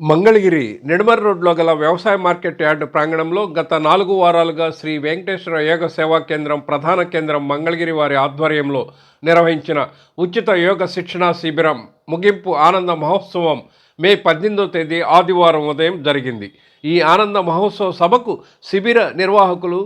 మంగళగిరి నిడమర్ రోడ్లో గల వ్యవసాయ మార్కెట్ యార్డు ప్రాంగణంలో గత నాలుగు వారాలుగా శ్రీ వెంకటేశ్వర యోగ సేవా కేంద్రం ప్రధాన కేంద్రం మంగళగిరి వారి ఆధ్వర్యంలో నిర్వహించిన ఉచిత యోగ శిక్షణా శిబిరం ముగింపు ఆనంద మహోత్సవం మే పద్దెనిమిదో తేదీ ఆదివారం ఉదయం జరిగింది. ఈ ఆనంద మహోత్సవ సభకు శిబిర నిర్వాహకులు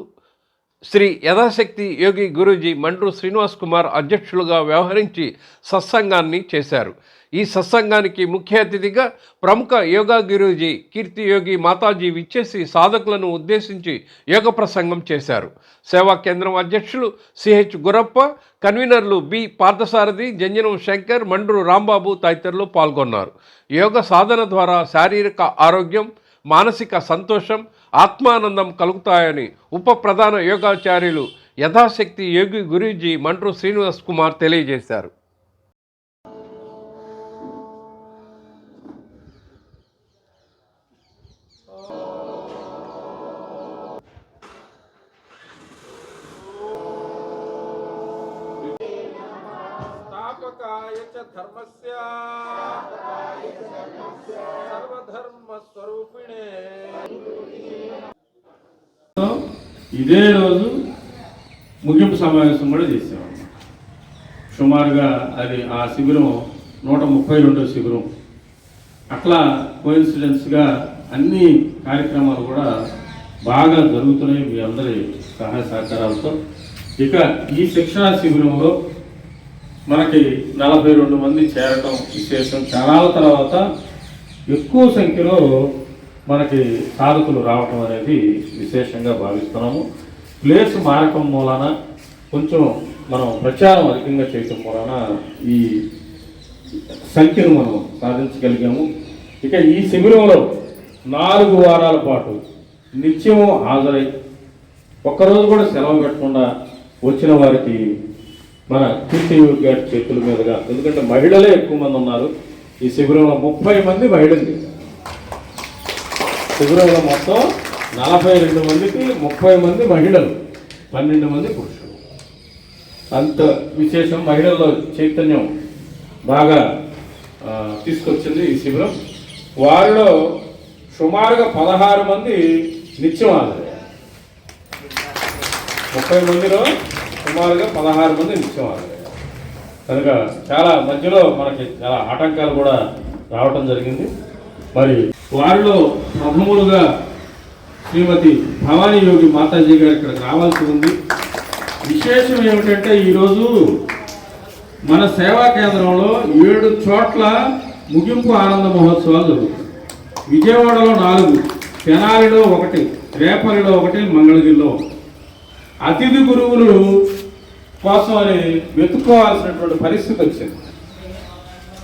శ్రీ యథాశక్తి యోగి గురూజీ మండ్రు శ్రీనివాస్ కుమార్ అధ్యక్షులుగా వ్యవహరించి సత్సంగాన్ని చేశారు. ఈ సత్సంగానికి ముఖ్య అతిథిగా ప్రముఖ యోగా గురూజీ కీర్తి యోగి మాతాజీ విచ్చేసి సాధకులను ఉద్దేశించి యోగ ప్రసంగం చేశారు. సేవా కేంద్రం అధ్యక్షులు సిహెచ్ గురప్ప కన్వీనర్లు బి పార్థసారథి జంజనం శంకర్ మండ్రు రాంబాబు తదితరులు పాల్గొన్నారు. యోగ సాధన ద్వారా శారీరక ఆరోగ్యం మానసిక సంతోషం ఆత్మానందం కలుగుతాయని ఉప ప్రధాన యోగాచార్యులు యథాశక్తి యోగి గురూజీ మంట్రు శ్రీనివాస్ కుమార్ తెలియజేశారు. స్థాపకాయ చ ఇదే రోజు ముగింపు సమావేశం కూడా చేసేవాళ్ళం. సుమారుగా అది ఆ శిబిరం నూట ముప్పై రెండో శిబిరం. అట్లా కోయిన్సిడెన్స్గా అన్ని కార్యక్రమాలు కూడా బాగా జరుగుతున్నాయి మీ అందరి సహాయ సహకారాలతో. ఇక ఈ శిక్షణా శిబిరంలో మనకి నలభై రెండు మంది చేరటం విశేషం. చాలా తర్వాత ఎక్కువ సంఖ్యలో మనకి సాధకులు రావటం అనేది విశేషంగా భావిస్తున్నాము. ప్లేస్ మారకం మూలాన కొంచెం మనం ప్రచారం అధికంగా చేయటం మూలాన ఈ సంఖ్యను మనం సాధించగలిగాము. ఇక ఈ శిబిరంలో నాలుగు వారాల పాటు నిత్యము హాజరై ఒక్కరోజు కూడా సెలవు పెట్టకుండా వచ్చిన వారికి మన కీర్తి గారి చేతుల మీదుగా. ఎందుకంటే మహిళలే ఎక్కువ మంది ఉన్నారు. ఈ శిబిరంలో ముప్పై మంది మహిళలు చేశారు. శిబిరంలో మొత్తం నలభై రెండు మందికి ముప్పై మంది మహిళలు పన్నెండు మంది పురుషులు. అంత విశేషం మహిళల్లో చైతన్యం బాగా తీసుకొచ్చింది ఈ శిబిరం. వారిలో సుమారుగా పదహారు మంది నిత్యం ఆదాయ ముప్పై మందిలో సుమారుగా పదహారు మంది నిత్యం కనుక చాలా మధ్యలో మనకి చాలా ఆటంకాలు కూడా రావటం జరిగింది. మరి వారిలో ప్రథములుగా శ్రీమతి భవానీ యోగి మాతాజీ గారు ఇక్కడికి రావాల్సి ఉంది. విశేషం ఏమిటంటే ఈరోజు మన సేవా కేంద్రంలో ఏడు చోట్ల ముగింపు ఆనంద మహోత్సవాలు జరుగుతాయి. విజయవాడలో నాలుగు తెనాలిలో ఒకటి రేపల్లిలో ఒకటి మంగళగిరిలో ఒకటి. అతిథి గురువులు కోసం అని వెతుక్కోవాల్సినటువంటి పరిస్థితి వచ్చింది.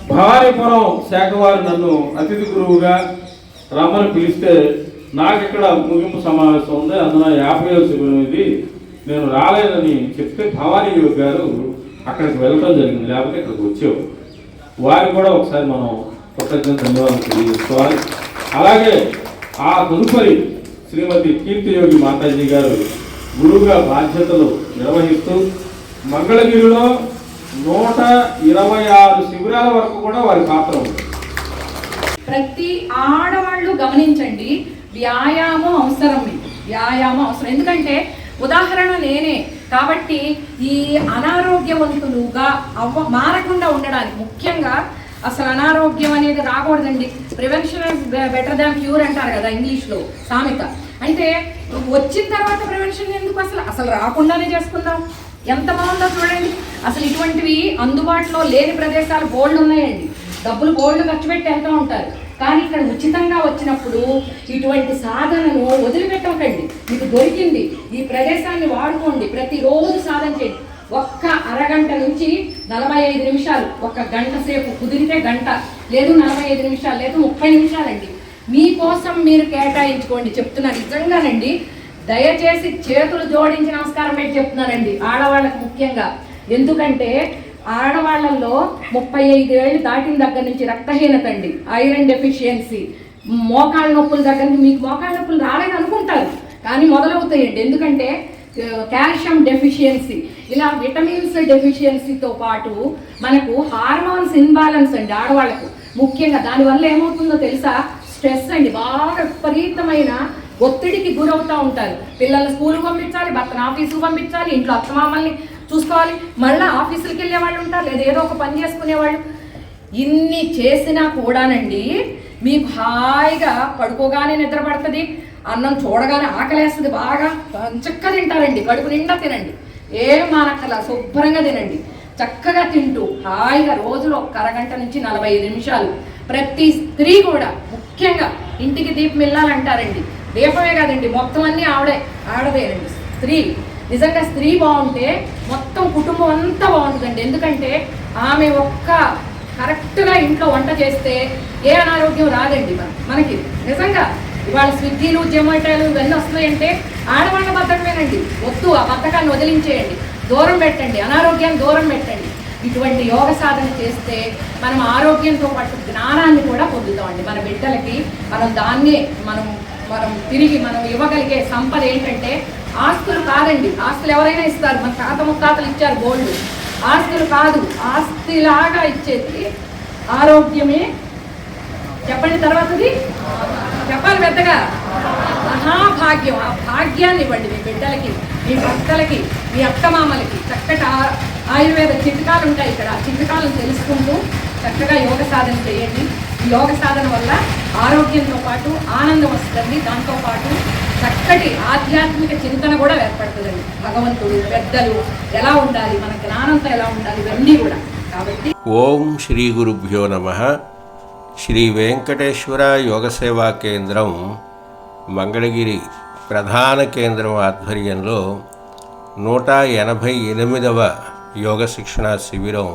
భవానీపురం శాఖ వారు నన్ను అతిథి గురువుగా రమ్మని పిలిస్తే నాకు ఇక్కడ ముగింపు సమావేశం ఉంది. అందులో యాభై శిబిరం ఇది. నేను రాలేదని చెప్తే భవానీ యోగి గారు అక్కడికి వెళ్ళడం జరిగింది. లేకపోతే ఇక్కడికి వచ్చేవారు. వారికి కూడా ఒకసారి మనం కృతజ్ఞత ధన్యవాదాలు తెలియజేసుకోవాలి. అలాగే ఆ తదుపరి శ్రీమతి కీర్తియోగి మాతాజీ గారు గురువుగా బాధ్యతలు నిర్వహిస్తూ మంగళగిరిలో నూట ఇరవై ఆరు శిబిరాల వరకు కూడా వారి పాత్ర ఉంది. ప్రతి ఆడవాళ్ళు గమనించండి వ్యాయామం అవసరం మీకు వ్యాయామం అవసరం. ఎందుకంటే ఉదాహరణ నేనే. కాబట్టి ఈ అనారోగ్యవంతులుగా అవ్వ మారకుండా ఉండడానికి ముఖ్యంగా అసలు అనారోగ్యం అనేది రాకూడదండి. ప్రివెన్షన్ బెటర్ దాన్ క్యూర్ అంటారు కదా ఇంగ్లీష్లో సామెత. అయితే వచ్చిన తర్వాత ప్రివెన్షన్ ఎందుకు అసలు? అసలు రాకుండానే చేసుకుందాం. ఎంత బాగుందో చూడండి. అసలు ఇటువంటివి అందుబాటులో లేని ప్రదేశాలు బోల్డ్ ఉన్నాయండి. డబ్బులు బోల్డ్ ఖర్చు పెట్టి వెళ్తూ ఉంటారు. కానీ ఇక్కడ ఉచితంగా వచ్చినప్పుడు ఇటువంటి సాధనను వదిలిపెట్టకండి. మీకు దొరికింది. ఈ ప్రదేశాన్ని వాడుకోండి. ప్రతిరోజు సాధన చేయండి. ఒక్క అరగంట నుంచి నలభై ఐదు నిమిషాలు ఒక్క గంట సేపు కుదిరితే గంట లేదు నలభై ఐదు నిమిషాలు లేదు ముప్పై నిమిషాలండి. మీకోసం మీరు కేటాయించుకోండి. చెప్తున్నా నిజంగానండి. దయచేసి చేతులు జోడించి నమస్కారం పెట్టి చెప్తున్నానండి. ఆడవాళ్ళకు ముఖ్యంగా. ఎందుకంటే ఆడవాళ్ళల్లో ముప్పై ఐదు ఏళ్ళు దాటిన దగ్గర నుంచి రక్తహీనత అండి. Iron deficiency. మోకాళ్ళ నొప్పుల దగ్గర నుంచి మీకు మోకాళ్ళ నొప్పులు రాలేదు అనుకుంటారు. కానీ మొదలవుతాయండి. ఎందుకంటే కాల్షియం డెఫిషియన్సీ. ఇలా విటమిన్స్ డెఫిషియన్సీతో పాటు మనకు హార్మోన్స్ ఇన్బ్యాలెన్స్ అండి ఆడవాళ్ళకు. ముఖ్యంగా దానివల్ల ఏమవుతుందో తెలుసా? స్ట్రెస్ అండి. బాగా విపరీతమైన ఒత్తిడికి గురవుతూ ఉంటారు. పిల్లల్ని స్కూల్కి పంపించాలి భర్తను ఆఫీసుకు పంపించాలి ఇంట్లో అత్తమామల్ని చూసుకోవాలి. మళ్ళీ ఆఫీసులకు వెళ్ళే వాళ్ళు ఉంటారు లేదా ఏదో ఒక పని చేసుకునేవాళ్ళు ఇన్ని చేసినా కూడానండి మీకు హాయిగా పడుకోగానే నిద్ర పడుతుంది అన్నం చూడగానే ఆకలేస్తుంది బాగా చక్కగా తింటారండి. కడుపు నిండా తినండి. ఏం మానక్కర్లా శుభ్రంగా తినండి. చక్కగా తింటూ హాయిగా రోజులో ఒక అరగంట నుంచి నలభై ఐదు నిమిషాలు ప్రతి స్త్రీ కూడా ముఖ్యంగా ఇంటికి దీపం వెళ్ళాలంటారండి దీపమే కాదండి మొత్తం అన్నీ ఆవిడే ఆడదేనండి స్త్రీ నిజంగా స్త్రీ బాగుంటే మొత్తం కుటుంబం అంతా బాగుంటుందండి. ఎందుకంటే ఆమె ఒక్క కరెక్ట్గా ఇంట్లో వంట చేస్తే ఏ అనారోగ్యం రాదండి మనకి. నిజంగా ఇవాళ స్విగ్గీలు జొమాటోలు ఇవన్నీ వస్తున్నాయంటే ఆడవాళ్ళ బద్దకమేనండి వద్దు ఆ బద్దకాన్ని వదిలించేయండి. దూరం పెట్టండి అనారోగ్యాన్ని దూరం పెట్టండి. ఇటువంటి యోగ సాధన చేస్తే మనం ఆరోగ్యంతో పాటు జ్ఞానాన్ని కూడా పొందుతామండి. మన బిడ్డలకి మనం దాన్నే మనం మనం తిరిగి మనం ఇవ్వగలిగే సంపద ఏంటంటే ఆస్తులు కాదండి. ఆస్తులు ఎవరైనా ఇస్తారు. మన తాత ముత్తాతలు ఇచ్చారు గోల్డ్ ఆస్తులు కాదు. ఆస్తిలాగా ఇచ్చేది ఆరోగ్యమే. చెప్పండి తర్వాతది? చెప్పాలి పెద్దగా. మహాభాగ్యం. ఆ భాగ్యాన్ని ఇవ్వండి మీ బిడ్డలకి మీ భర్తలకి మీ అత్తమామలకి. చక్కటి ఆయుర్వేద చిట్కాలు ఉంటాయి ఇక్కడ. ఆ చిట్కాలను తెలుసుకుంటూ చక్కగా యోగ సాధన చేయండి. యోగ సాధన వల్ల ఆరోగ్యంతో పాటు ఆనందం వస్తుందండి. దాంతోపాటు చక్కటి ఆధ్యాత్మిక చింతన కూడా ఏర్పడుతుందండి. భగవంతుడు పెద్దలు ఎలా ఉండాలి మన జ్ఞానంతో ఎలా ఉండాలి ఇవన్నీ కూడా. కాబట్టి ఓం శ్రీ గురుభ్యో నమ. శ్రీ వెంకటేశ్వర యోగ సేవా కేంద్రం మంగళగిరి ప్రధాన కేంద్రం ఆధ్వర్యంలో నూట ఎనభై ఎనిమిదవ యోగ శిక్షణ శిబిరం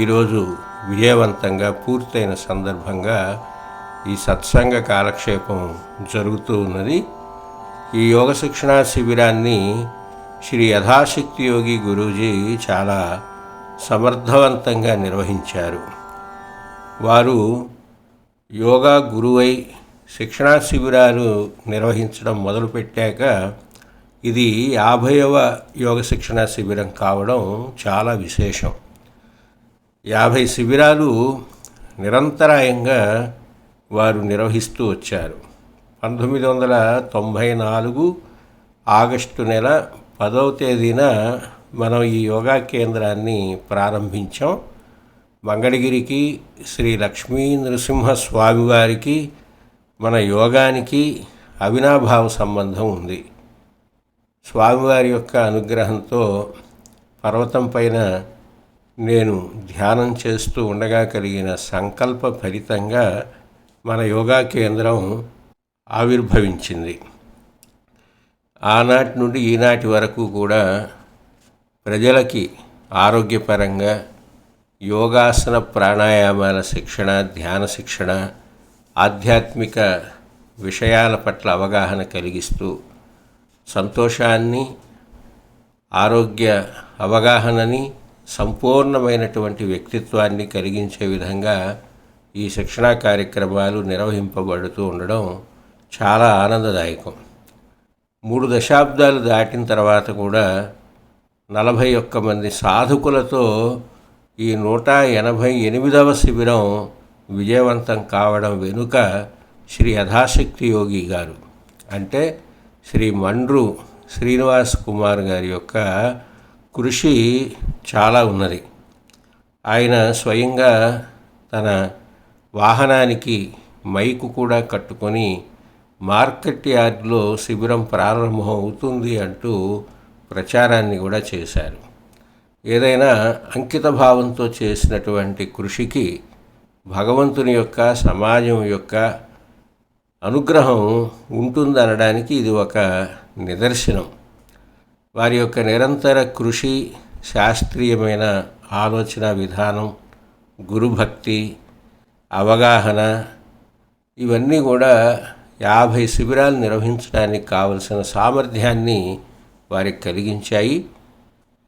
ఈరోజు విజయవంతంగా పూర్తయిన సందర్భంగా ఈ సత్సంగ కాలక్షేపం జరుగుతూ ఉన్నది. ఈ యోగ శిక్షణా శిబిరాన్ని శ్రీ యథాశక్తి యోగి గురూజీ చాలా సమర్థవంతంగా నిర్వహించారు. వారు యోగా గురువై శిక్షణా శిబిరాలు నిర్వహించడం మొదలుపెట్టాక ఇది యాభైవ యోగ శిక్షణా శిబిరం కావడం చాలా విశేషం. యాభై శిబిరాలు నిరంతరాయంగా వారు నిర్వహిస్తూ వచ్చారు. పంతొమ్మిది వందల తొంభై నాలుగు ఆగస్టు నెల పదవ తేదీన మనం ఈ యోగా కేంద్రాన్ని ప్రారంభించాం. మంగళగిరికి శ్రీ లక్ష్మీ నృసింహస్వామివారికి మన యోగానికి అవినాభావ సంబంధం ఉంది. స్వామివారి యొక్క అనుగ్రహంతో పర్వతం పైన నేను ధ్యానం చేస్తూ ఉండగా కలిగిన సంకల్ప ఫలితంగా మన యోగా కేంద్రం ఆవిర్భవించింది. ఆనాటి నుండి ఈనాటి వరకు కూడా ప్రజలకి ఆరోగ్యపరంగా యోగాసన ప్రాణాయామాల శిక్షణ ధ్యాన శిక్షణ ఆధ్యాత్మిక విషయాల పట్ల అవగాహన కలిగిస్తూ సంతోషాన్ని ఆరోగ్య అవగాహనని సంపూర్ణమైనటువంటి వ్యక్తిత్వాన్ని కలిగించే విధంగా ఈ శిక్షణా కార్యక్రమాలు నిర్వహింపబడుతూ ఉండడం చాలా ఆనందదాయకం. మూడు దశాబ్దాలు దాటిన తర్వాత కూడా నలభై ఒక్క మంది సాధకులతో ఈ నూట ఎనభై ఎనిమిదవ శిబిరం విజయవంతం కావడం వెనుక శ్రీ యథాశక్తి యోగి గారు అంటే శ్రీ మండ్రు శ్రీనివాస్ కుమార్ గారి యొక్క కృషి చాలా ఉన్నది. ఆయన స్వయంగా తన వాహనానికి మైకు కూడా కట్టుకొని మార్కెట్ యార్డ్లో శిబిరం ప్రారంభం అవుతుంది అంటూ ప్రచారాన్ని కూడా చేశారు. ఏదైనా అంకిత భావంతో చేసినటువంటి కృషికి భగవంతుని యొక్క సమాజం యొక్క అనుగ్రహం ఉంటుందనడానికి ఇది ఒక నిదర్శనం. వారి యొక్క నిరంతర కృషి శాస్త్రీయమైన ఆలోచన విధానం గురుభక్తి అవగాహన ఇవన్నీ కూడా యాభై శిబిరాలు నిర్వహించడానికి కావలసిన సామర్థ్యాన్ని వారికి కలిగించాయి.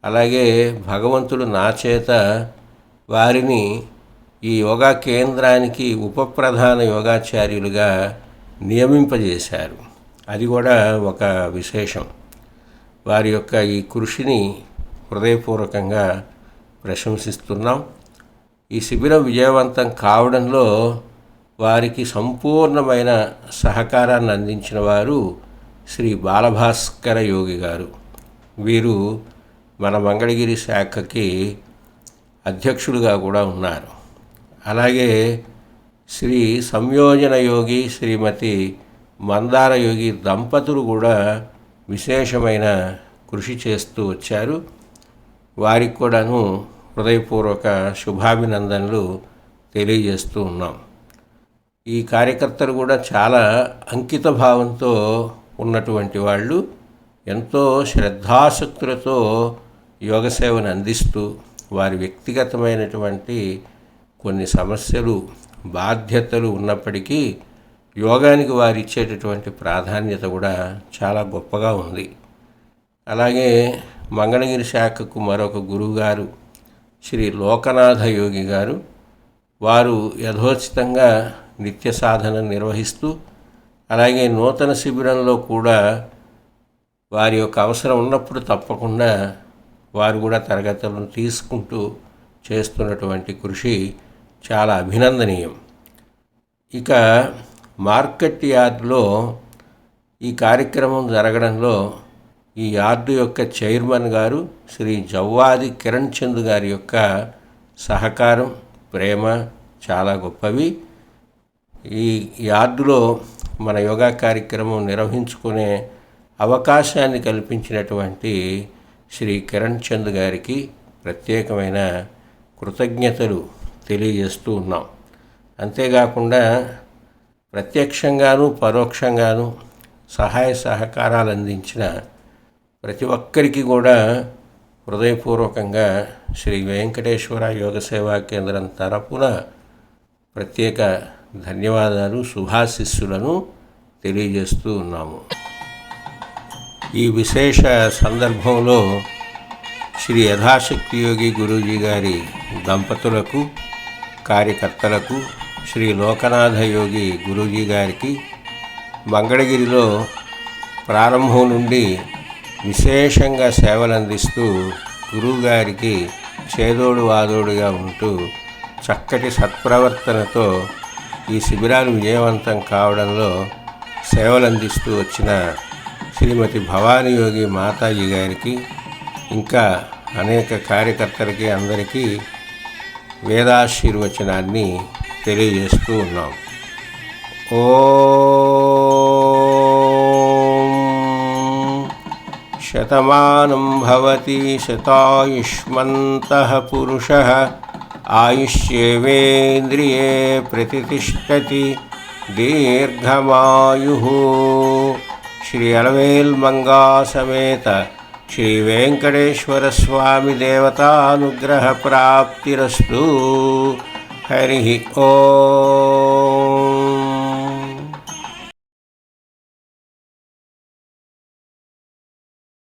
అలాగే భగవంతుడు నా చేత వారిని ఈ యోగా కేంద్రానికి ఉపప్రధాన యోగాచార్యులుగా నియమింపజేశారు. అది కూడా ఒక విశేషం. వారి యొక్క ఈ కృషిని హృదయపూర్వకంగా ప్రశంసిస్తున్నాం. ఈ శిబిరం విజయవంతం కావడంలో వారికి సంపూర్ణమైన సహకారాన్ని అందించిన వారు శ్రీ బాలభాస్కర యోగి గారు. వీరు మన మంగళగిరి శాఖకి అధ్యక్షులుగా కూడా ఉన్నారు. అలాగే శ్రీ సంయోజన యోగి శ్రీమతి మందార యోగి దంపతులు కూడా విశేషమైన కృషి చేస్తూ వచ్చారు. వారికి కూడాను హృదయపూర్వక శుభాభినందనలు తెలియజేస్తూ ఉన్నాం. ఈ కార్యకర్తలు కూడా చాలా అంకిత భావంతో ఉన్నటువంటి వాళ్ళు ఎంతో శ్రద్ధాశక్తులతో యోగ సేవను అందిస్తూ వారి వ్యక్తిగతమైనటువంటి కొన్ని సమస్యలు బాధ్యతలు ఉన్నప్పటికీ యోగానికి వారు ఇచ్చేటటువంటి ప్రాధాన్యత కూడా చాలా గొప్పగా ఉంది. అలాగే మంగళగిరి శాఖకు మరొక గురువుగారు శ్రీ లోకనాథ యోగి గారు వారు యథోచితంగా నిత్య సాధన నిర్వహిస్తూ అలాగే నూతన శిబిరంలో కూడా వారి యొక్క అవసరం ఉన్నప్పుడు తప్పకుండా వారు కూడా తరగతులను తీసుకుంటూ చేస్తున్నటువంటి కృషి చాలా అభినందనీయం. ఇక మార్కెట్ యార్డ్లో ఈ కార్యక్రమం జరగడంలో ఈ యార్డు యొక్క చైర్మన్ గారు శ్రీ జవ్వాది కిరణ్ చంద్ గారి యొక్క సహకారం ప్రేమ చాలా గొప్పవి. ఈ యార్డులో మన యోగా కార్యక్రమం నిర్వహించుకునే అవకాశాన్ని కల్పించినటువంటి శ్రీ కిరణ్ చంద్ గారికి ప్రత్యేకమైన కృతజ్ఞతలు తెలియజేస్తూ ఉన్నాం. అంతేకాకుండా ప్రత్యక్షంగాను పరోక్షంగాను సహాయ సహకారాలు అందించిన ప్రతి ఒక్కరికి కూడా హృదయపూర్వకంగా శ్రీ వెంకటేశ్వర యోగ సేవా కేంద్రం తరపున ప్రత్యేక ధన్యవాదాలు శుభాశిస్సులను తెలియజేస్తూ ఉన్నాము. ఈ విశేష సందర్భంలో శ్రీ యథాశక్తి యోగి గురూజీ గారి దంపతులకు కార్యకర్తలకు శ్రీ లోకనాథ యోగి గురూజీ గారికి మంగళగిరిలో ప్రారంభం నుండి విశేషంగా సేవలు అందిస్తూ గురువుగారికి చేదోడు వాదోడుగా ఉంటూ చక్కటి సత్ప్రవర్తనతో ఈ శిబిరాలు విజయవంతం కావడంలో సేవలు అందిస్తూ వచ్చిన శ్రీమతి భవానీ యోగి మాతాజీ గారికి ఇంకా అనేక కార్యకర్తలకి అందరికీ వేదాశీర్వచనాన్ని తెలియజేస్తూ ఉన్నాం. ఓ శతమానం భవతి శతాయుష్మంతః పురుషः ఆయుష్యేవేంద్రియే ప్రతిష్టతి దీర్ఘమాయు. శ్రీ అలవేల్ మంగా సమేత శ్రీ వెంకటేశ్వర స్వామి దేవతానుగ్రహ ప్రాప్తిరస్తు हरिः ओ